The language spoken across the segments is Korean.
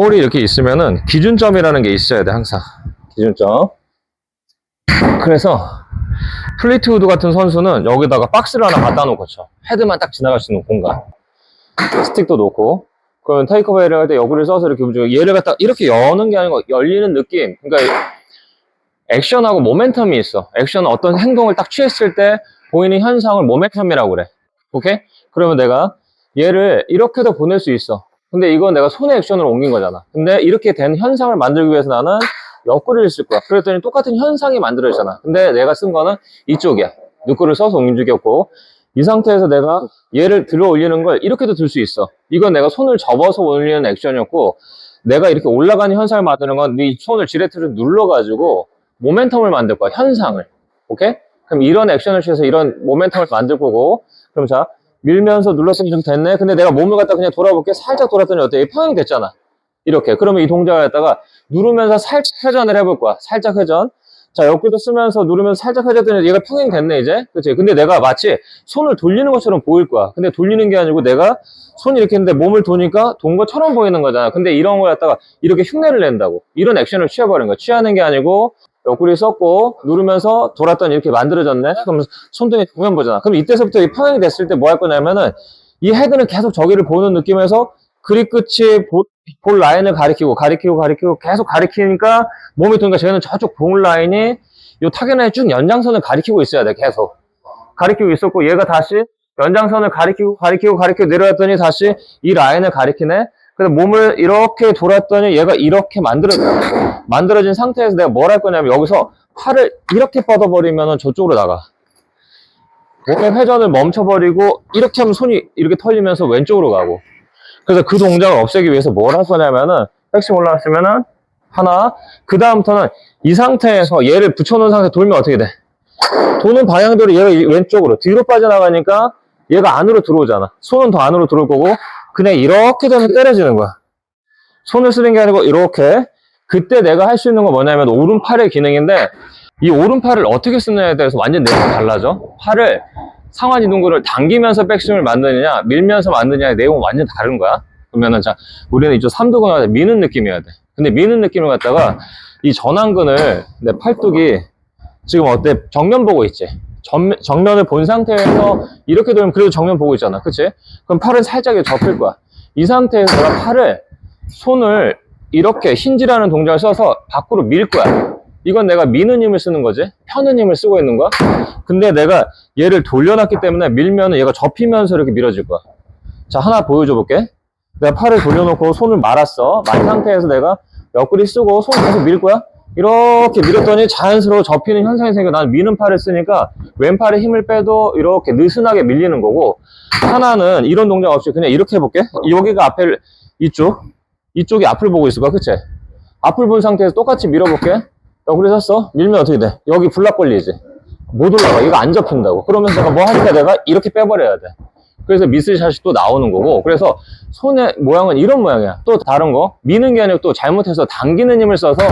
볼이 이렇게 있으면은 기준점이라는 게 있어야 돼, 항상. 기준점. 그래서 플리트우드 같은 선수는 여기다가 박스를 하나 갖다 놓고 쳐. 헤드만 딱 지나갈 수 있는 공간. 스틱도 놓고. 그럼 테이크어웨이를 할 때 여기를 써서 이렇게 움직여. 얘를 갖다 이렇게 여는 게 아니고 열리는 느낌. 그러니까 액션하고 모멘텀이 있어. 액션은 어떤 행동을 딱 취했을 때 보이는 현상을 모멘텀이라고 그래. 오케이? 그러면 내가 얘를 이렇게도 보낼 수 있어. 근데 이건 내가 손의 액션으로 옮긴 거잖아. 근데 이렇게 된 현상을 만들기 위해서 나는 옆구리를 쓸 거야. 그랬더니 똑같은 현상이 만들어지잖아. 근데 내가 쓴 거는 이쪽이야. 눈꼬리를 써서 움직였고 이 상태에서 내가 얘를 들어 올리는 걸 이렇게도 들 수 있어. 이건 내가 손을 접어서 올리는 액션이었고 내가 이렇게 올라가는 현상을 만드는 건 네 손을 지레트를 눌러가지고 모멘텀을 만들 거야. 현상을. 오케이? 그럼 이런 액션을 취해서 이런 모멘텀을 만들 거고 그럼 자 밀면서 눌렀으니 이렇게 됐네. 근데 내가 몸을 갖다 그냥 돌아볼게. 살짝 돌았더니 어때? 평행이 됐잖아. 이렇게. 그러면 이 동작을 갖다가 누르면서 살짝 회전을 해볼 거야. 살짝 회전. 자, 옆구리도 쓰면서 누르면서 살짝 회전했더니 얘가 평행이 됐네, 이제. 그치? 근데 내가 마치 손을 돌리는 것처럼 보일 거야. 근데 돌리는 게 아니고 내가 손이 이렇게 했는데 몸을 도니까 돈 것처럼 보이는 거잖아. 근데 이런 걸 갖다가 이렇게 흉내를 낸다고. 이런 액션을 취해버리는 거야. 취하는 게 아니고 옆구리 썼고 누르면서 돌았더니 이렇게 만들어졌네. 그럼 손등이 보면 보잖아. 그럼 이때서부터 이 평행이 됐을 때 뭐 할 거냐면은 이 헤드는 계속 저기를 보는 느낌에서 그립 끝이 보- 볼 라인을 가리키고 가리키고 가리키고 계속 가리키니까 몸이 도니까 쟤는 저쪽 볼 라인이 요 타겟라인 쭉 연장선을 가리키고 있어야 돼 계속 가리키고 있었고 얘가 다시 연장선을 가리키고 가리키고 가리키고 내려왔더니 다시 이 라인을 가리키네 그래서 몸을 이렇게 돌았더니 얘가 이렇게 만들어 만들어진 상태에서 내가 뭘 할 거냐면 여기서 팔을 이렇게 뻗어버리면 저쪽으로 나가. 몸의 회전을 멈춰버리고 이렇게 하면 손이 이렇게 털리면서 왼쪽으로 가고. 그래서 그 동작을 없애기 위해서 뭘 할 거냐면은 백스윙 올라왔으면은 하나 그 다음부터는 이 상태에서 얘를 붙여놓은 상태 돌면 어떻게 돼? 도는 방향대로 얘가 이- 왼쪽으로 뒤로 빠져나가니까 얘가 안으로 들어오잖아. 손은 더 안으로 들어올 거고 그냥 이렇게 되면 때려지는 거야. 손을 쓰는 게 아니고 이렇게. 그때 내가 할 수 있는 건 뭐냐면 오른팔의 기능인데 이 오른팔을 어떻게 쓰느냐에 대해서 완전 내용이 달라져. 팔을 상완 이동구를 당기면서 백스윙을 만드느냐 밀면서 만드냐의 내용은 완전 다른 거야. 그러면은 자 우리는 이쪽 삼두근을 미는 느낌이어야 돼. 근데 미는 느낌을 갖다가 이 전완근을 내 팔뚝이 지금 어때? 정면 보고 있지 전, 정면을 본 상태에서 이렇게 되면 그래도 정면 보고 있잖아. 그치? 그럼 팔은 살짝 접힐 거야. 이 상태에서 내가 팔을 손을 이렇게 힌지라는 동작을 써서 밖으로 밀 거야. 이건 내가 미는 힘을 쓰는 거지? 펴는 힘을 쓰고 있는 거야? 근데 내가 얘를 돌려놨기 때문에 밀면은 얘가 접히면서 이렇게 밀어질 거야. 자 하나 보여줘 볼게. 내가 팔을 돌려놓고 손을 말았어. 만 상태에서 내가 옆구리 쓰고 손 계속 밀 거야 이렇게 밀었더니 자연스러워 접히는 현상이 생겨. 난 미는 팔을 쓰니까 왼팔에 힘을 빼도 이렇게 느슨하게 밀리는 거고 하나는 이런 동작 없이 그냥 이렇게 해볼게. 여기가 앞에 이쪽 이쪽이 앞을 보고 있을 거야. 그치? 앞을 본 상태에서 똑같이 밀어볼게. 옆구리 섰어? 밀면 어떻게 돼? 여기 불락 걸리지. 못 올라가. 이거 안 접힌다고. 그러면 내가 뭐 하니까 내가 이렇게 빼버려야 돼. 그래서 미스샷이 또 나오는 거고. 그래서 손의 모양은 이런 모양이야. 또 다른 거. 미는 게 아니고 또 잘못해서 당기는 힘을 써서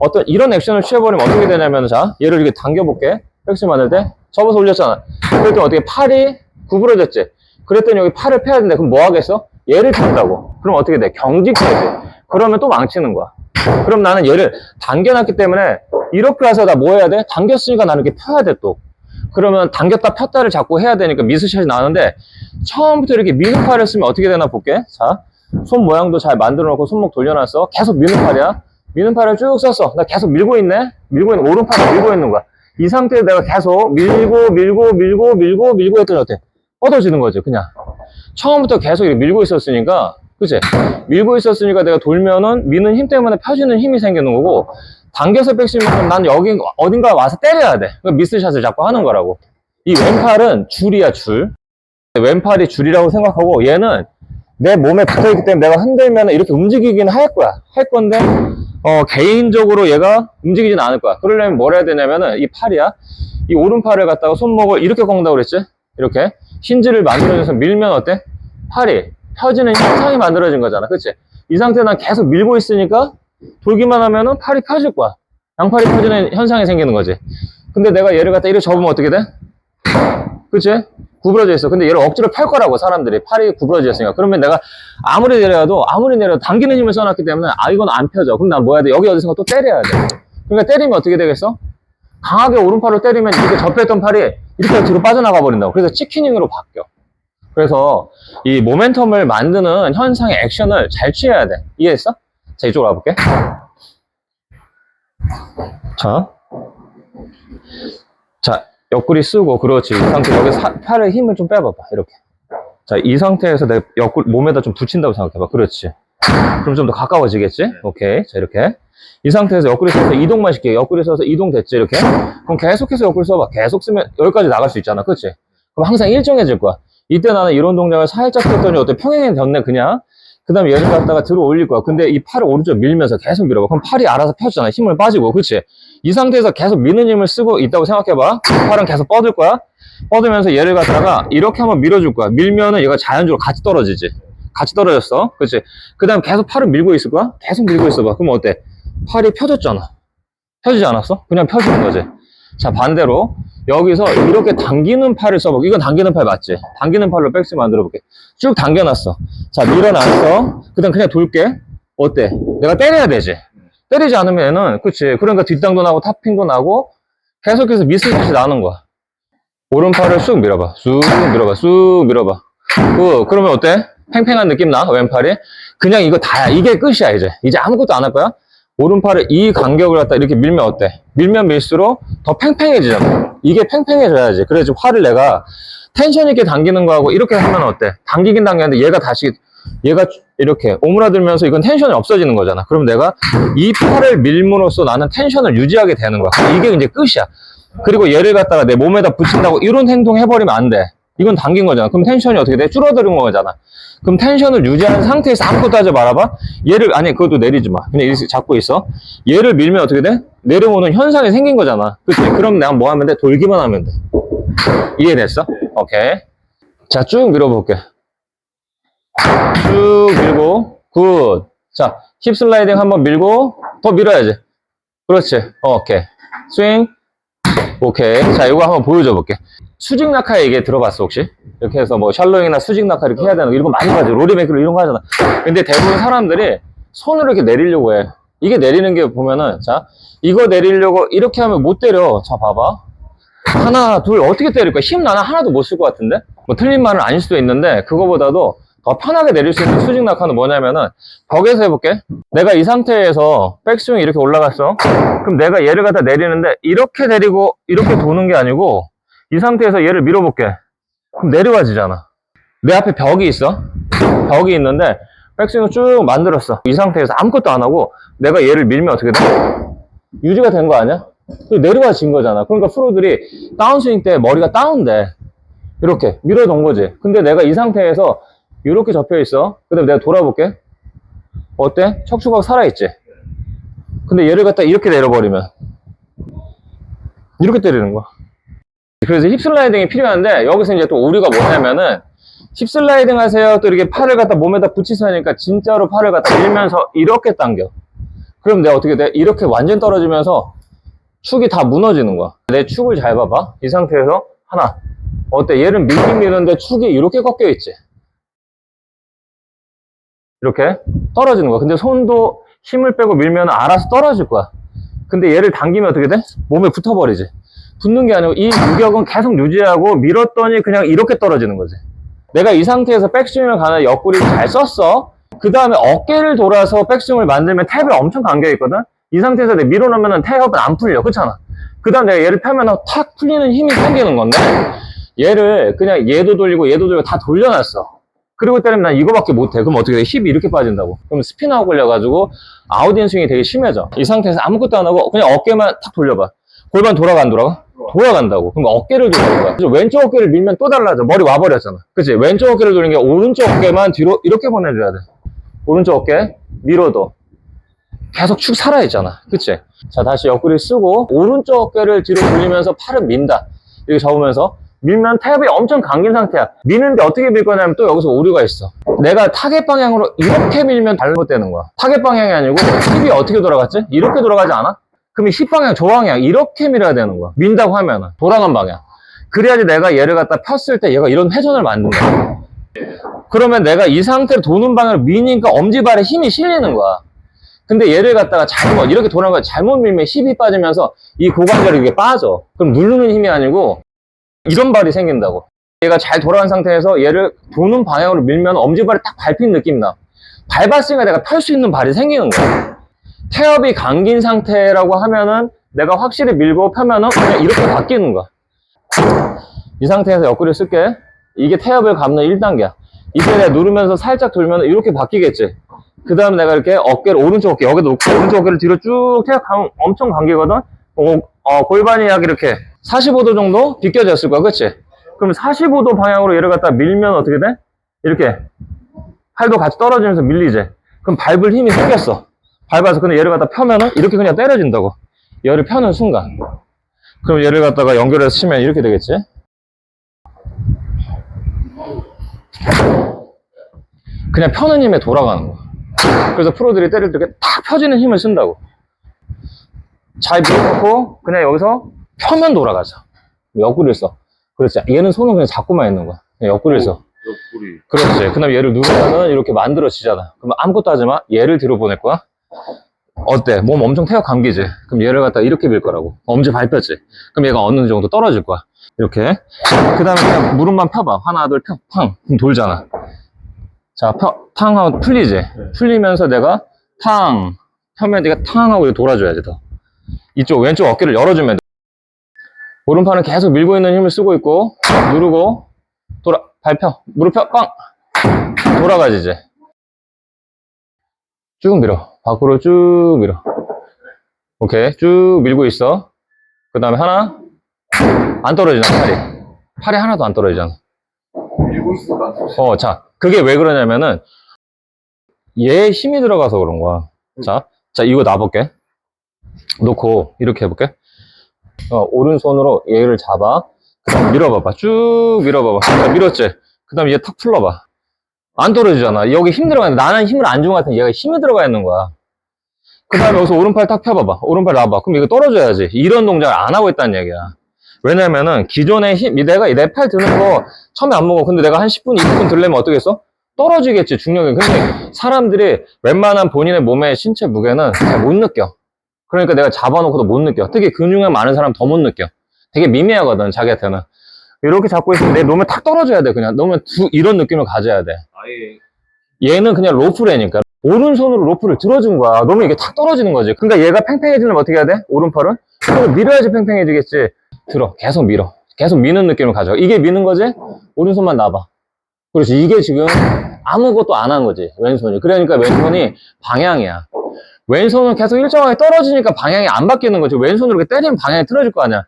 어떤 이런 액션을 취해버리면 어떻게 되냐면 자 얘를 이렇게 당겨볼게. 백스 만들 때 접어서 올렸잖아. 그랬더니 어떻게 팔이 구부러졌지? 그랬더니 여기 팔을 펴야 되는데 그럼 뭐 하겠어? 얘를 편다고. 그럼 어떻게 돼? 경직되지 그러면 또 망치는 거야. 그럼 나는 얘를 당겨놨기 때문에 이렇게 해서 나 뭐 해야 돼? 당겼으니까 나는 이렇게 펴야 돼 또. 그러면 당겼다 폈다를 자꾸 해야 되니까 미스샷이 나는데 처음부터 이렇게 미는 팔을 쓰면 어떻게 되나 볼게. 자 손 모양도 잘 만들어 놓고 손목 돌려놨어. 계속 미는 팔이야 미는 팔을 쭉 썼어 나 계속 밀고 있네? 밀고 있는 오른팔을 밀고 있는 거야. 이 상태에서 내가 계속 밀고 밀고 밀고 밀고 밀고 했더니 어때 뻗어지는 거지 그냥. 처음부터 계속 밀고 있었으니까 그치? 밀고 있었으니까 내가 돌면은 미는 힘 때문에 펴지는 힘이 생기는 거고 당겨서 백스윙하면 난 여기 어딘가 와서 때려야 돼. 그 미스샷을 자꾸 하는 거라고. 이 왼팔은 줄이야 줄. 왼팔이 줄이라고 생각하고 얘는 내 몸에 붙어있기 때문에 내가 흔들면 이렇게 움직이긴 할 거야. 할 건데, 어, 개인적으로 얘가 움직이진 않을 거야. 그러려면 뭘 해야 되냐면은 이 팔이야. 이 오른팔을 갖다가 손목을 이렇게 꺾는다고 그랬지? 이렇게. 힌지를 만들어줘서 밀면 어때? 팔이 펴지는 현상이 만들어진 거잖아. 그치? 이 상태 난 계속 밀고 있으니까 돌기만 하면은 팔이 펴질 거야. 양팔이 펴지는 현상이 생기는 거지. 근데 내가 얘를 갖다 이렇게 접으면 어떻게 돼? 그치? 구부러져 있어. 근데 얘를 억지로 펼 거라고 사람들이 팔이 구부러져 있으니까. 그러면 내가 아무리 내려도 아무리 내려도 당기는 힘을 써놨기 때문에 아 이건 안 펴져. 그럼 난 뭐 해야 돼? 여기 어디선가 또 때려야 돼. 그러니까 때리면 어떻게 되겠어? 강하게 오른팔로 때리면 이렇게 접혔던 팔이 이렇게 뒤로 빠져나가 버린다고. 그래서 치킨닝으로 바뀌어. 그래서 이 모멘텀을 만드는 현상의 액션을 잘 취해야 돼. 이해했어? 자, 이쪽으로 와볼게. 자. 자, 옆구리 쓰고, 그렇지. 이 상태, 여기 사- 팔에 힘을 좀 빼봐봐. 이렇게. 자, 이 상태에서 내 옆구리, 몸에다 좀 붙인다고 생각해봐. 그렇지. 그럼 좀 더 가까워지겠지? 오케이. 자, 이렇게. 이 상태에서 옆구리 써서 이동만 시켜. 옆구리 써서 이동 됐지? 이렇게. 그럼 계속해서 옆구리 써봐. 계속 쓰면 여기까지 나갈 수 있잖아. 그렇지? 그럼 항상 일정해질 거야. 이때 나는 이런 동작을 살짝 했더니 어때? 평행이 됐네, 그냥. 그 다음에 얘를 갖다가 들어 올릴 거야. 근데 이 팔을 오른쪽 밀면서 계속 밀어봐. 그럼 팔이 알아서 펴지잖아. 힘을 빠지고. 그렇지? 이 상태에서 계속 미는 힘을 쓰고 있다고 생각해봐. 팔은 계속 뻗을 거야. 뻗으면서 얘를 갖다가 이렇게 한번 밀어줄 거야. 밀면은 얘가 자연적으로 같이 떨어지지. 같이 떨어졌어. 그렇지? 그 다음 계속 팔을 밀고 있을 거야. 계속 밀고 있어봐. 그럼 어때? 팔이 펴졌잖아. 펴지지 않았어? 그냥 펴지는 거지. 자, 반대로 여기서 이렇게 당기는 팔을 써볼게. 이건 당기는 팔 맞지? 당기는 팔로 백스 만들어 볼게. 쭉 당겨놨어. 자, 밀어놨어. 그 다음 그냥 돌게. 어때? 내가 때려야 되지? 때리지 않으면 얘는, 그치. 그러니까 뒷땅도 나고 탑핑도 나고 계속해서 미스짓이 나는 거야. 오른팔을 쑥 밀어봐. 쑥 밀어봐. 쑥 밀어봐. 그, 그러면 어때? 팽팽한 느낌 나? 왼팔이? 그냥 이거 다야. 이게 끝이야, 이제. 이제 아무것도 안 할 거야. 오른팔을 이 간격을 갖다 이렇게 밀면 어때? 밀면 밀수록 더 팽팽해지잖아. 이게 팽팽해져야지. 그래야지 활을 내가 텐션 있게 당기는 거하고 이렇게 하면 어때? 당기긴 당기는데 얘가 다시 얘가 이렇게 오므라들면서 이건 텐션이 없어지는 거잖아. 그럼 내가 이 팔을 밀므로써 나는 텐션을 유지하게 되는 거야. 이게 이제 끝이야. 그리고 얘를 갖다가 내 몸에다 붙인다고 이런 행동 해버리면 안 돼. 이건 당긴 거잖아. 그럼 텐션이 어떻게 돼? 줄어드는 거잖아. 그럼 텐션을 유지한 상태에서 아무것도 하지 말아봐. 얘를, 아니, 그것도 내리지 마. 그냥 이렇게 잡고 있어. 얘를 밀면 어떻게 돼? 내려오는 현상이 생긴 거잖아. 그치? 그럼 내가 뭐 하면 돼? 돌기만 하면 돼. 이해됐어? 오케이. 자, 쭉 밀어볼게. 쭉 밀고, 굿. 자, 힙 슬라이딩 한번 밀고, 더 밀어야지. 그렇지. 오케이. 스윙. 오케이. 자, 이거 한번 보여줘 볼게. 수직 낙하 얘기 들어봤어, 혹시? 이렇게 해서 뭐 샬로잉이나 수직 낙하 이렇게 해야 되는 거 이런 거 많이 가죠. 로리메이크로 이런 거 하잖아. 근데 대부분 사람들이 손으로 이렇게 내리려고 해. 이게 내리는 게 보면은, 자, 이거 내리려고 이렇게 하면 못 때려. 자, 봐봐. 하나, 둘, 어떻게 때릴 거야? 힘 나는 하나도 못 쓸 것 같은데? 뭐 틀린 말은 아닐 수도 있는데, 그거보다도 더 편하게 내릴 수 있는 수직 낙하는 뭐냐면은, 벽에서 해볼게. 내가 이 상태에서 백스윙이 이렇게 올라갔어. 그럼 내가 얘를 갖다 내리는데, 이렇게 내리고, 이렇게 도는 게 아니고, 이 상태에서 얘를 밀어볼게. 그럼 내려와지잖아. 내 앞에 벽이 있어. 벽이 있는데, 백스윙을 쭉 만들었어. 이 상태에서 아무것도 안 하고, 내가 얘를 밀면 어떻게 돼? 유지가 된 거 아니야? 내려와진 거잖아. 그러니까 프로들이 다운스윙 때 머리가 다운돼. 이렇게 밀어놓은 거지. 근데 내가 이 상태에서 이렇게 접혀 있어. 그 다음에 내가 돌아볼게. 어때? 척추가 살아있지? 근데 얘를 갖다 이렇게 내려버리면 이렇게 때리는 거야. 그래서 힙슬라이딩이 필요한데 여기서 이제 또 오류가 뭐냐면은 힙슬라이딩 하세요. 또 이렇게 팔을 갖다 몸에다 붙이서 하니까 진짜로 팔을 갖다 밀면서 이렇게 당겨. 그럼 내가 어떻게 돼? 이렇게 완전 떨어지면서 축이 다 무너지는 거야. 내 축을 잘 봐봐. 이 상태에서 하나. 어때? 얘를 밀긴 미는데 축이 이렇게 꺾여 있지. 이렇게 떨어지는 거야. 근데 손도 힘을 빼고 밀면 알아서 떨어질 거야. 근데 얘를 당기면 어떻게 돼? 몸에 붙어버리지. 붙는 게 아니고 이 유격은 계속 유지하고 밀었더니 그냥 이렇게 떨어지는 거지. 내가 이 상태에서 백스윙을 가는 옆구리를 잘 썼어. 그 다음에 어깨를 돌아서 백스윙을 만들면 탭이 엄청 감겨있거든? 이 상태에서 내가 밀어놓으면 탭은 안 풀려. 그렇잖아. 그 다음 내가 얘를 펴면 탁 풀리는 힘이 생기는 건데, 얘를 그냥 얘도 돌리고 얘도 돌리고 다 돌려놨어. 그리고 때리면 난 이거밖에 못해. 그럼 어떻게 돼? 힙이 이렇게 빠진다고. 그럼 스피너가 걸려가지고 아웃인 스윙이 되게 심해져. 이 상태에서 아무것도 안 하고 그냥 어깨만 탁 돌려봐. 골반 돌아가 안 돌아가? 돌아간다고. 그럼 어깨를 돌리는 왼쪽 어깨를 밀면 또 달라져. 머리 와버렸잖아. 그치? 왼쪽 어깨를 돌리는 게 오른쪽 어깨만 뒤로 이렇게 보내줘야 돼. 오른쪽 어깨 밀어도 계속 축 살아있잖아. 그치? 자, 다시 옆구리 쓰고 오른쪽 어깨를 뒤로 돌리면서 팔을 민다. 이렇게 접으면서 밀면 탭이 엄청 감긴 상태야. 미는데 어떻게 밀 거냐면 또 여기서 오류가 있어. 내가 타겟 방향으로 이렇게 밀면 잘못되는 거야. 타겟 방향이 아니고 힙이 어떻게 돌아갔지? 이렇게 돌아가지 않아? 그럼 힙 방향, 저 방향 이렇게 밀어야 되는 거야. 민다고 하면은 돌아간 방향. 그래야지 내가 얘를 갖다 폈을 때 얘가 이런 회전을 만든다. 그러면 내가 이 상태로 도는 방향을 미니까 엄지발에 힘이 실리는 거야. 근데 얘를 갖다가 잘못, 이렇게 돌아간 거 잘못 밀면 힙이 빠지면서 이 고관절이 이게 빠져. 그럼 누르는 힘이 아니고 이런 발이 생긴다고. 얘가 잘 돌아간 상태에서 얘를 도는 방향으로 밀면 엄지발이 딱 밟힌 느낌 나. 밟았으니까 내가 펼 수 있는 발이 생기는 거야. 태엽이 감긴 상태라고 하면은 내가 확실히 밀고 펴면은 그냥 이렇게 바뀌는 거야. 이 상태에서 옆구리 쓸게. 이게 태엽을 감는 1단계야. 이때 내가 누르면서 살짝 돌면 이렇게 바뀌겠지. 그 다음에 내가 이렇게 어깨를, 오른쪽 어깨, 여기도 놓고, 오른쪽 어깨를 뒤로 쭉 태엽 감, 엄청 감기거든? 어, 어, 골반이 약 이렇게 45도 정도 비껴졌을 거야. 그치? 그럼 45도 방향으로 얘를 갖다 밀면 어떻게 돼? 이렇게. 팔도 같이 떨어지면서 밀리지. 그럼 밟을 힘이 생겼어. 밟아서 근데 얘를 갖다 펴면은 이렇게 그냥 때려진다고. 얘를 펴는 순간. 그럼 얘를 갖다가 연결해서 치면 이렇게 되겠지? 그냥 펴는 힘에 돌아가는 거야. 그래서 프로들이 때릴 때탁 펴지는 힘을 쓴다고. 잘 밀어놓고 그냥 여기서 펴면 돌아가자. 옆구리를 써. 그렇지. 얘는 손은 그냥 잡고만 있는 거야. 그냥 옆구리를 써. 옆구리. 그렇지. 그 다음에 얘를 누르면은 이렇게 만들어지잖아. 그럼 아무것도 하지 마. 얘를 뒤로 보낼 거야. 어때? 몸 엄청 태워 감기지? 그럼 얘를 갖다 이렇게 밀 거라고. 엄지 밟혔지? 그럼 얘가 어느 정도 떨어질 거야. 이렇게. 그 다음에 그냥 무릎만 펴봐. 하나, 둘, 펴, 팡. 그럼 돌잖아. 자, 펴, 탕 하고 풀리지? 풀리면서 내가 탕. 펴면 네가 탕 하고 이렇게 돌아줘야지, 더. 이쪽 왼쪽 어깨를 열어주면 돼. 오른팔은 계속 밀고 있는 힘을 쓰고 있고, 누르고, 돌아, 발펴, 무릎 펴, 빵! 돌아가지, 이제. 쭉 밀어. 밖으로 쭉 밀어. 오케이. 쭉 밀고 있어. 그 다음에 하나. 안 떨어지잖아, 팔이. 팔이 하나도 안 떨어지잖아. 밀고 있으니까. 어, 자. 그게 왜 그러냐면은, 얘에 힘이 들어가서 그런 거야. 자. 자, 이거 놔볼게. 놓고, 이렇게 해볼게. 어, 오른손으로 얘를 잡아. 그 다음 밀어봐봐. 쭉 밀어봐봐. 자, 밀었지? 그 다음에 얘탁 풀러봐. 안 떨어지잖아. 여기 힘 들어가 있는데 나는 힘을 안준것 같은데 얘가 힘이 들어가 있는 거야. 그 다음에 여기서 오른팔 탁 펴봐봐. 오른팔 놔봐. 그럼 이거 떨어져야지. 이런 동작을 안 하고 있다는 얘기야. 왜냐면은 기존의 힘, 내가 내 팔 드는 거 처음에 안 먹어. 근데 내가 한 10분, 20분 들려면 어떻겠어? 떨어지겠지, 중력이. 근데 사람들이 웬만한 본인의 몸의 신체 무게는 잘 못 느껴. 그러니까 내가 잡아놓고도 못 느껴. 특히 근육량 많은 사람 더 못 느껴. 되게 미미하거든, 자기한테는. 이렇게 잡고 있으면 내 몸에 탁 떨어져야 돼, 그냥. 너무 두, 이런 느낌을 가져야 돼. 아예 얘는 그냥 로프래니까. 오른손으로 로프를 들어준 거야. 너무 이게 탁 떨어지는 거지. 그러니까 얘가 팽팽해지려면 어떻게 해야 돼? 오른팔은? 손을 밀어야지 팽팽해지겠지. 들어. 계속 밀어. 계속 미는 느낌을 가져. 이게 미는 거지? 오른손만 놔봐. 그렇지. 이게 지금 아무것도 안 한 거지. 왼손이. 그러니까 왼손이 방향이야. 왼손은 계속 일정하게 떨어지니까 방향이 안 바뀌는 거지. 왼손으로 이렇게 때리면 방향이 틀어질 거 아니야.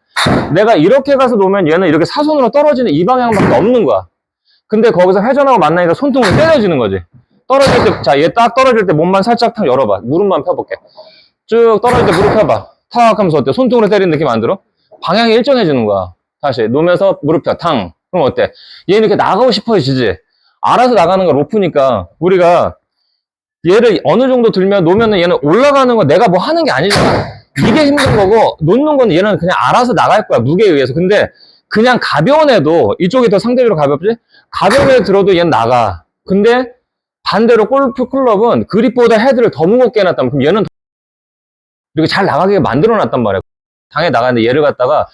내가 이렇게 가서 놓으면 얘는 이렇게 사선으로 떨어지는 이 방향밖에 없는 거야. 근데 거기서 회전하고 만나니까 손등으로 때려지는 거지. 떨어질 때, 자, 얘 딱 떨어질 때 몸만 살짝 탁 열어봐. 무릎만 펴볼게. 쭉 떨어질 때 무릎 펴봐. 탁 하면서 어때? 손등으로 때리는 느낌 안 들어? 방향이 일정해지는 거야. 다시 놓으면서 무릎 펴. 탕. 그럼 어때? 얘는 이렇게 나가고 싶어지지? 알아서 나가는 거 로프니까 우리가 얘를 어느 정도 들면 놓으면은 얘는 올라가는 거 내가 뭐 하는 게 아니잖아. 이게 힘든 거고 놓는 건 얘는 그냥 알아서 나갈 거야. 무게에 의해서. 근데 그냥 가벼운 애도 이쪽이 더 상대적으로 가볍지? 가벼운 애 들어도 얘는 나가. 근데 반대로 골프 클럽은 그립보다 헤드를 더 무겁게 해놨다면 그럼 얘는 더 이렇게 잘 나가게 만들어 놨단 말이야. 당에 나가는데 얘를 갖다가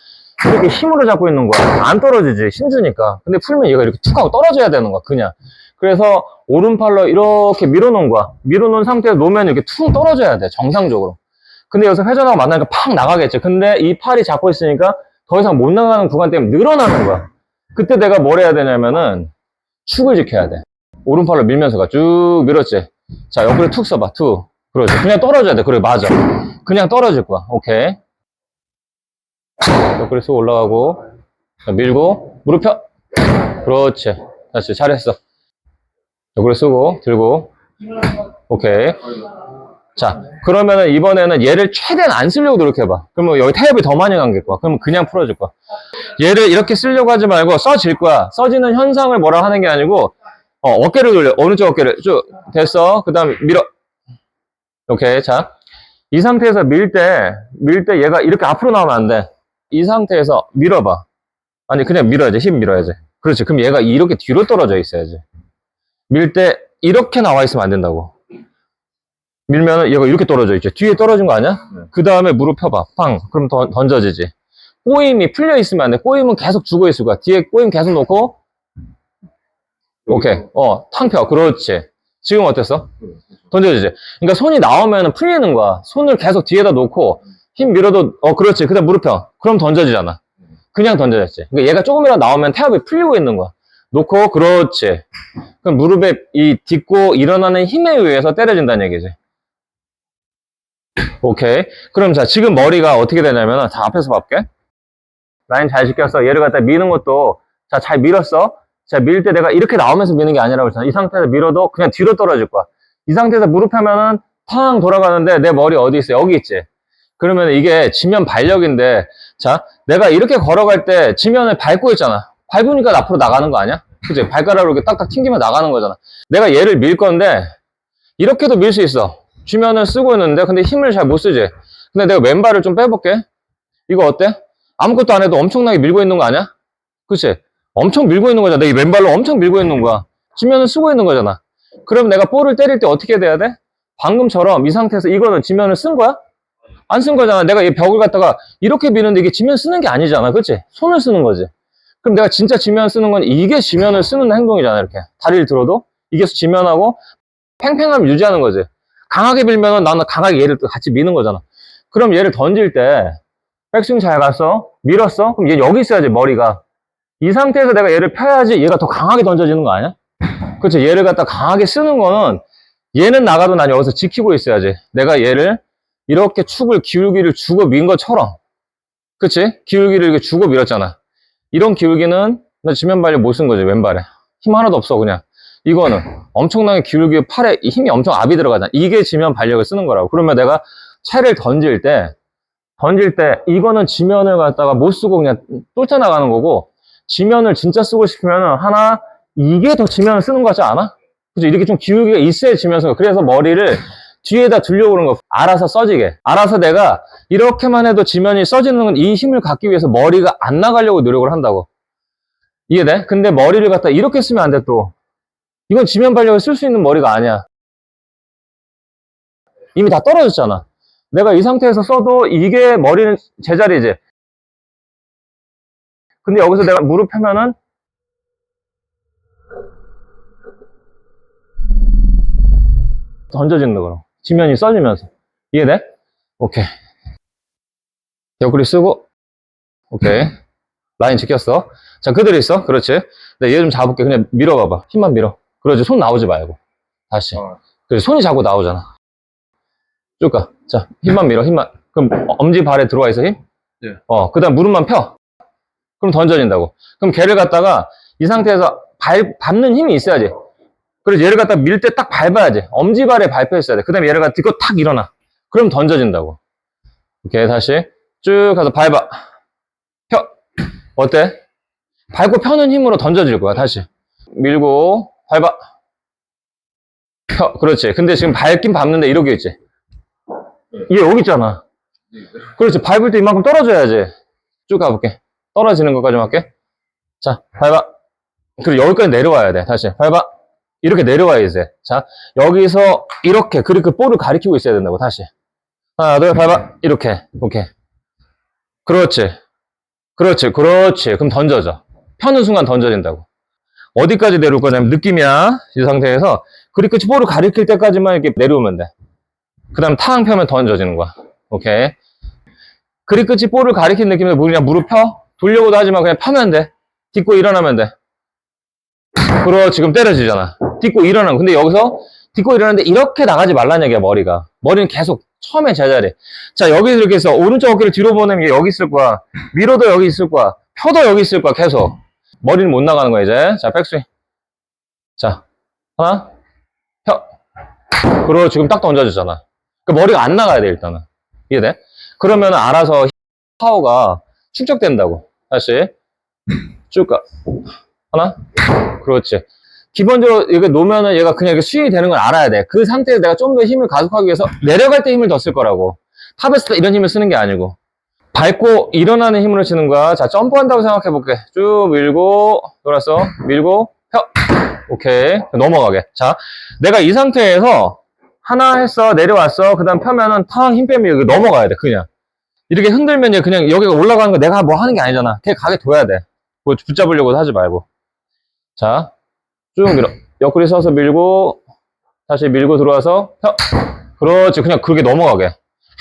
이렇게 힘으로 잡고 있는 거야. 안 떨어지지. 힘주니까. 근데 풀면 얘가 이렇게 툭 하고 떨어져야 되는 거야. 그냥. 그래서 오른팔로 이렇게 밀어놓은 거야. 밀어놓은 상태에서 놓으면 이렇게 툭 떨어져야 돼. 정상적으로. 근데 여기서 회전하고 만나니까 팍 나가겠지. 근데 이 팔이 잡고 있으니까 더 이상 못 나가는 구간 때문에 늘어나는 거야. 그때 내가 뭘 해야 되냐면은 축을 지켜야 돼. 오른팔로 밀면서 가. 쭉 밀었지. 자, 옆구리 툭 써봐. 툭. 그렇지. 그냥 떨어져야 돼. 그래, 맞아. 그냥 떨어질 거야. 오케이. 옆구리 쑥 올라가고. 자, 밀고. 무릎 펴. 그렇지. 다시. 잘했어. 옆구리 쓰고, 들고. 오케이. 자, 그러면은 이번에는 얘를 최대한 안 쓰려고 노력해봐. 그러면 여기 태엽이 더 많이 감길 거야. 그러면 그냥 풀어줄 거야. 얘를 이렇게 쓰려고 하지 말고 써질 거야. 써지는 현상을 뭐라 하는 게 아니고, 어, 어깨를 돌려. 오른쪽 어깨를 쭉. 됐어. 그 다음에 밀어. 오케이. 자. 이 상태에서 밀 때, 밀 때 얘가 이렇게 앞으로 나오면 안 돼. 이 상태에서 밀어봐. 아니, 그냥 밀어야지. 힘 밀어야지. 그렇지. 그럼 얘가 이렇게 뒤로 떨어져 있어야지. 밀 때 이렇게 나와 있으면 안 된다고. 밀면은 얘가 이렇게 떨어져 있죠. 뒤에 떨어진 거 아니야? 네. 그 다음에 무릎 펴봐. 팡. 그럼 던, 던져지지. 꼬임이 풀려 있으면 안 돼. 꼬임은 계속 죽어 있을 거야. 뒤에 꼬임 계속 놓고. 오케이. 어, 탕 펴. 그렇지. 지금 어땠어? 던져지지. 그러니까 손이 나오면 풀리는 거야. 손을 계속 뒤에다 놓고 힘 밀어도 어 그렇지. 그 다음 무릎 펴. 그럼 던져지잖아. 그냥 던져졌지. 그러니까 얘가 조금이라도 나오면 태압이 풀리고 있는 거야. 놓고 그렇지. 그럼 무릎에 이 딛고 일어나는 힘에 의해서 때려진다는 얘기지. 오케이. 그럼 자 지금 머리가 어떻게 되냐면 자 앞에서 볼게. 라인 잘 지켰어. 얘를 갖다 미는 것도 자 잘 밀었어. 자 밀 때 내가 이렇게 나오면서 미는 게 아니라고 했잖아. 이 상태에서 밀어도 그냥 뒤로 떨어질 거야. 이 상태에서 무릎 펴면은 탕 돌아가는데 내 머리 어디 있어? 여기 있지. 그러면 이게 지면 발력인데 자 내가 이렇게 걸어갈 때 지면을 밟고 있잖아. 밟으니까 앞으로 나가는 거 아니야? 그치? 발가락으로 이렇게 딱딱 튕기면 나가는 거잖아. 내가 얘를 밀 건데 이렇게도 밀 수 있어. 지면을 쓰고 있는데 근데 힘을 잘 못 쓰지. 근데 내가 왼발을 좀 빼볼게. 이거 어때? 아무것도 안 해도 엄청나게 밀고 있는 거 아니야? 그치? 엄청 밀고 있는 거잖아. 내이 왼발로 엄청 밀고 있는 거야. 지면을 쓰고 있는 거잖아. 그럼 내가 볼을 때릴 때 어떻게 돼야 돼? 방금처럼 이 상태에서 이거는 지면을 쓴 거야? 안 쓴 거잖아. 내가 이 벽을 갖다가 이렇게 미는데 이게 지면 쓰는 게 아니잖아. 그치? 손을 쓰는 거지. 그럼 내가 진짜 지면 쓰는 건 이게 지면을 쓰는 행동이잖아. 이렇게. 다리를 들어도. 이게 지면하고 팽팽함을 유지하는 거지. 강하게 밀면은 나는 강하게 얘를 또 같이 미는 거잖아. 그럼 얘를 던질 때 백스윙 잘 갔어? 밀었어? 그럼 얘 여기 있어야지, 머리가. 이 상태에서 내가 얘를 펴야지 얘가 더 강하게 던져지는 거 아니야? 그렇지. 얘를 갖다 강하게 쓰는 거는 얘는 나가도 난 여기서 지키고 있어야지. 내가 얘를 이렇게 축을 기울기를 주고 민 것처럼. 그치? 기울기를 이렇게 주고 밀었잖아. 이런 기울기는 나 지면 발력 못쓴 거지, 왼발에. 힘 하나도 없어, 그냥. 이거는 엄청나게 기울기 팔에 힘이 엄청 압이 들어가잖아. 이게 지면 발력을 쓰는 거라고. 그러면 내가 채를 던질 때, 던질 때 이거는 지면을 갖다가 못 쓰고 그냥 쫓아나가는 거고, 지면을 진짜 쓰고 싶으면 하나, 이게 더 지면을 쓰는 거 같지 않아? 그죠? 이렇게 좀 기울기가 있어야 지면 쓰는 거. 그래서 머리를 뒤에다 들려오는 거. 알아서 써지게. 알아서 내가 이렇게만 해도 지면이 써지는 건이 힘을 갖기 위해서 머리가 안 나가려고 노력을 한다고. 이해돼? 근데 머리를 갖다 이렇게 쓰면 안 돼, 또. 이건 지면 발력을 쓸 수 있는 머리가 아니야. 이미 다 떨어졌잖아. 내가 이 상태에서 써도 이게 머리는 제자리지. 근데 여기서 내가 무릎 펴면은 던져진다 그럼. 지면이 써지면서. 이해돼? 오케이. 옆구리 쓰고 오케이. 라인 지켰어. 자, 그대로 있어. 그렇지. 네, 얘 좀 잡을게. 그냥 밀어봐봐. 힘만 밀어. 그러지. 손 나오지 말고. 다시. 어. 그래, 손이 자꾸 나오잖아. 쭉 가. 자, 힘만 밀어, 힘만. 그럼 엄지 발에 들어와 있어, 힘? 예. 어, 그 다음 무릎만 펴. 그럼 던져진다고. 그럼 걔를 갖다가 이 상태에서 발, 밟는 힘이 있어야지. 그래서 얘를 갖다 밀 때 딱 밟아야지. 엄지발에 밟혀 있어야 돼. 그 다음에 얘를 갖다 딛고 탁 일어나. 그럼 던져진다고. 오케이, 다시. 쭉 가서 밟아. 펴. 어때? 밟고 펴는 힘으로 던져질 거야, 다시. 밀고, 밟아. 펴. 그렇지. 근데 지금 밟긴 밟는데 이러고 있지. 얘 여기 있잖아. 그렇지. 밟을 때 이만큼 떨어져야지. 쭉 가볼게. 떨어지는 것까지 할게. 자, 밟아. 그리고 여기까지 내려와야 돼. 다시. 밟아. 이렇게 내려와야 돼. 자, 여기서 이렇게, 그리고 그 볼을 가리키고 있어야 된다고. 다시. 하나, 둘, 밟아. 이렇게. 오케이. 그렇지. 그렇지. 그렇지. 그럼 던져져. 펴는 순간 던져진다고. 어디까지 내려올 거냐면 느낌이야. 이 상태에서. 그리 끝이 볼을 가리킬 때까지만 이렇게 내려오면 돼. 그 다음 탕 펴면 던져지는 거야. 오케이. 그리 끝이 볼을 가리킨 느낌에서 그냥 무릎 펴. 돌려고도 하지만 그냥 펴면 돼. 딛고 일어나면 돼. 그렇지. 지금 때려지잖아. 딛고 일어나면. 근데 여기서 딛고 일어나는데 이렇게 나가지 말라는 얘기야, 머리가. 머리는 계속 처음에 제자리. 자, 여기 이렇게 해서 오른쪽 어깨를 뒤로 보내면 얘 여기 있을 거야. 밀어도 여기 있을 거야. 펴도 여기 있을 거야, 계속. 머리는 못 나가는 거야, 이제. 자, 백스윙. 자, 하나, 펴. 그리고 지금 딱 던져주잖아. 그 머리가 안 나가야 돼, 일단은. 이해돼? 그러면 알아서 파워가 축적된다고. 다시. 쭉 가. 하나. 그렇지. 기본적으로 이렇게 놓으면은 얘가 그냥 이렇게 스윙이 되는 걸 알아야 돼. 그 상태에서 내가 좀 더 힘을 가속하기 위해서 내려갈 때 힘을 더 쓸 거라고. 탑에서 이런 힘을 쓰는 게 아니고. 밟고 일어나는 힘으로 치는 거야. 자, 점프한다고 생각해 볼게. 쭉 밀고, 돌았어. 밀고, 펴. 오케이. 넘어가게. 자, 내가 이 상태에서 하나 했어. 내려왔어. 그 다음 펴면은 탕 힘 빼면 여기 넘어가야 돼. 그냥. 이렇게 흔들면 그냥 여기가 올라가는 거 내가 뭐 하는 게 아니잖아. 그냥 가게 둬야 돼. 뭐 붙잡으려고 하지 말고. 자, 쭉 밀어. 옆구리 서서 밀고, 다시 밀고 들어와서 펴. 그렇지. 그냥 그렇게 넘어가게.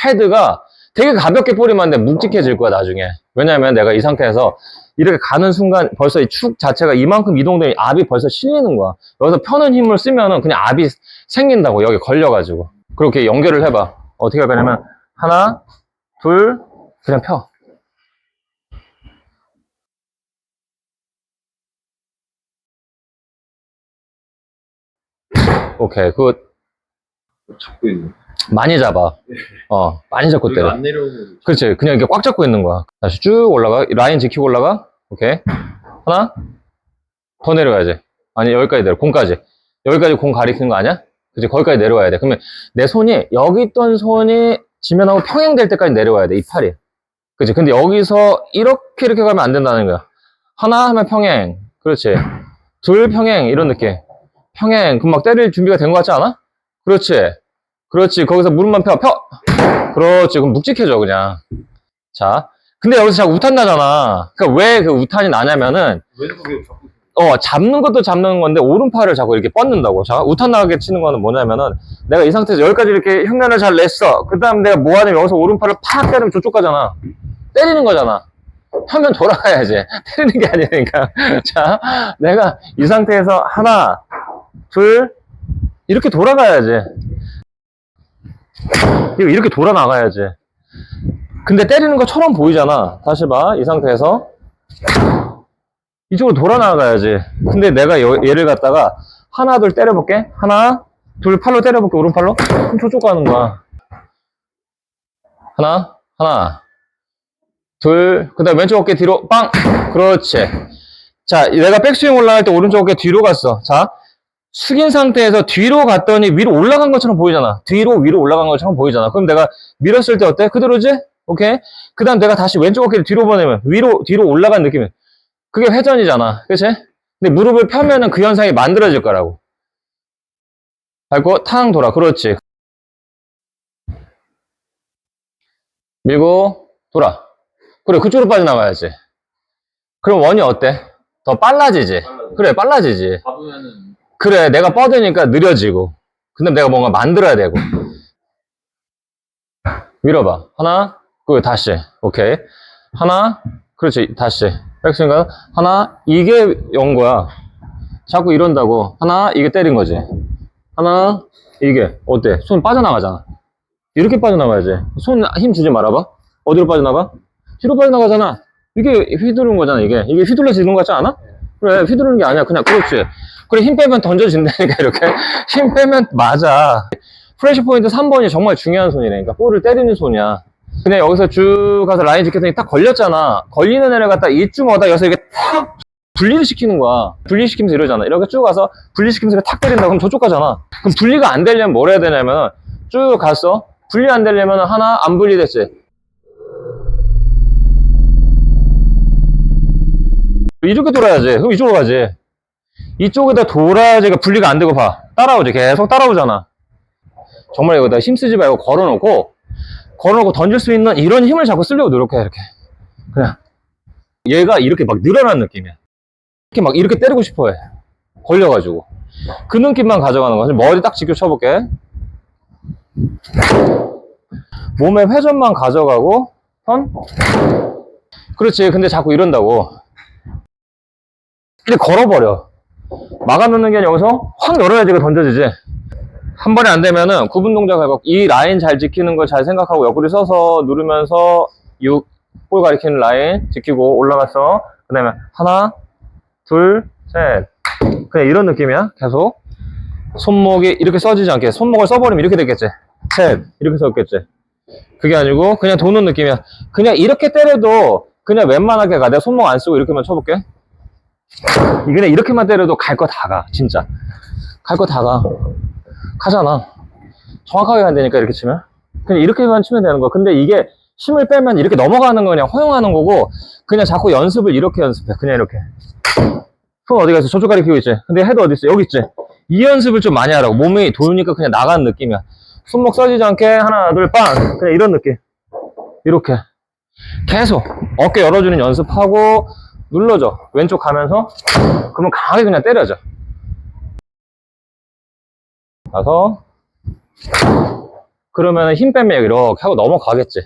헤드가 되게 가볍게 뿌리면 돼. 묵직해질 거야, 나중에. 왜냐면 내가 이 상태에서 이렇게 가는 순간 벌써 이 축 자체가 이만큼 이동되니 압이 벌써 실리는 거야. 여기서 펴는 힘을 쓰면은 그냥 압이 생긴다고, 여기 걸려가지고. 그렇게 연결을 해봐. 어떻게 할 거냐면, 하나, 둘, 그냥 펴. 오케이. 그거 잡고 있는. 많이 잡아. 어, 많이 잡고 때려. 안 내려오는. 그렇지. 그냥 이렇게 꽉 잡고 있는 거야. 다시 쭉 올라가. 라인 지키고 올라가. 오케이. 하나. 더 내려가야지. 아니, 여기까지 내려. 공까지. 여기까지 공 가리키는 거 아니야? 그치. 거기까지 내려와야 돼. 그러면 내 손이, 여기 있던 손이 지면하고 평행될 때까지 내려와야 돼. 이 팔이. 그치. 근데 여기서 이렇게 이렇게 가면 안 된다는 거야. 하나 하면 평행. 그렇지. 둘 평행. 이런 느낌. 평행. 그럼 막 때릴 준비가 된 것 같지 않아? 그렇지. 그렇지. 거기서 무릎만 펴. 펴. 그렇지. 그럼 묵직해져, 그냥. 자. 근데 여기서 자꾸 우탄 나잖아. 그러니까 왜 그 우탄이 나냐면은. 어, 잡는 것도 잡는 건데, 오른팔을 자꾸 이렇게 뻗는다고. 자, 우탄 나게 치는 거는 뭐냐면은, 내가 이 상태에서 여기까지 이렇게 흉내를 잘 냈어. 그 다음 내가 뭐 하냐면 여기서 오른팔을 팍 때리면 저쪽 가잖아. 때리는 거잖아. 하면 돌아가야지. 때리는 게 아니니까. 자, 내가 이 상태에서 하나, 둘, 이렇게 돌아가야지. 이렇게 돌아 나가야지. 근데 때리는 것처럼 보이잖아. 다시 봐. 이 상태에서. 이쪽으로 돌아 나가야지. 근데 내가 여- 얘를 갖다가 하나, 둘 때려볼게. 하나, 둘 팔로 때려볼게. 오른팔로. 그럼 저쪽 가는 거야. 하나, 하나, 둘, 그 다음 왼쪽 어깨 뒤로 빵! 그렇지. 자, 내가 백스윙 올라갈 때 오른쪽 어깨 뒤로 갔어. 자, 숙인 상태에서 뒤로 갔더니 위로 올라간 것처럼 보이잖아. 뒤로 위로 올라간 것처럼 보이잖아. 그럼 내가 밀었을 때 어때? 그대로지? 오케이? 그 다음 내가 다시 왼쪽 어깨를 뒤로 보내면 위로, 뒤로 올라간 느낌이. 그게 회전이잖아. 그치? 근데 무릎을 펴면은 그 현상이 만들어질 거라고. 밟고 탕 돌아. 그렇지. 밀고 돌아. 그래, 그쪽으로 빠져나가야지. 그럼 원이 어때? 더 빨라지지? 그래, 빨라지지. 잡으면은 그래, 내가 뻗으니까 느려지고. 근데 내가 뭔가 만들어야 되고. 밀어봐. 하나, 그 다시. 오케이. 하나, 그렇지. 다시. 백스윙 가 하나, 이게 연 거야. 자꾸 이런다고. 하나, 이게 때린 거지. 하나, 이게. 어때? 손 빠져나가잖아. 이렇게 빠져나가야지. 손 힘 주지 말아봐. 어디로 빠져나가? 뒤로 빠져나가잖아. 이게 휘두르는 거잖아, 이게. 이게 휘둘러지는 거 같지 않아? 그래, 휘두르는 게 아니야. 그냥, 그렇지. 그래, 힘 빼면 던져진다니까, 이렇게. 힘 빼면 맞아. 프레시 포인트 3번이 정말 중요한 손이라니까. 볼을 때리는 손이야. 그냥 여기서 쭉 가서 라인 지켰더니 딱 걸렸잖아. 걸리는 애를 갖다 이쯤 오다 여기서 이렇게 탁 분리를 시키는 거야. 분리시키면서 이러잖아. 이렇게 쭉 가서 분리시키면서 탁 때린다. 그럼 저쪽 가잖아. 그럼 분리가 안 되려면 뭘 해야 되냐면 쭉 갔어. 분리 안 되려면 하나 안 분리됐지. 이렇게 돌아야지. 그럼 이쪽으로 가지. 이쪽에다 돌아야지 분리가 안 되고 봐. 따라오지. 계속 따라오잖아. 정말 여기다 힘쓰지 말고 걸어놓고, 걸어놓고 던질 수 있는 이런 힘을 자꾸 쓰려고 노력해, 이렇게. 그냥. 얘가 이렇게 막 늘어난 느낌이야. 이렇게 막 이렇게 때리고 싶어 해. 걸려가지고. 그 느낌만 가져가는 거야. 머리 딱 지켜 쳐볼게. 몸의 회전만 가져가고, 턴. 그렇지. 근데 자꾸 이런다고. 이렇게 걸어버려. 막아놓는 게 아니라 여기서 확 열어야지 던져지지. 한 번에 안 되면은 구분 동작 해봐. 이 라인 잘 지키는 걸 잘 생각하고 옆구리 서서 누르면서 6, 볼 가리키는 라인 지키고 올라갔어. 그 다음에 하나, 둘, 셋. 그냥 이런 느낌이야. 계속. 손목이 이렇게 써지지 않게. 손목을 써버리면 이렇게 됐겠지. 셋. 이렇게 썼겠지. 그게 아니고 그냥 도는 느낌이야. 그냥 이렇게 때려도 그냥 웬만하게 가. 내가 손목 안 쓰고 이렇게만 쳐볼게. 그냥 이렇게만 때려도 갈 거 다 가. 진짜. 갈 거 다 가. 가잖아. 정확하게 간다니까 이렇게 치면. 그냥 이렇게만 치면 되는 거야. 근데 이게 힘을 빼면 이렇게 넘어가는 거 그냥 허용하는 거고 그냥 자꾸 연습을 이렇게 연습해 그냥 이렇게 손 어디 갔어 저쪽 가리 키고 있지 근데 헤드 어디 있어 여기 있지 이 연습을 좀 많이 하라고 몸이 도니까 그냥 나가는 느낌이야 손목 써지지 않게 하나 둘 빵 그냥 이런 느낌 이렇게 계속 어깨 열어주는 연습하고 눌러줘. 왼쪽 가면서 그러면 강하게 그냥 때려줘. 가서 그러면 힘 빼면 이렇게 하고 넘어가겠지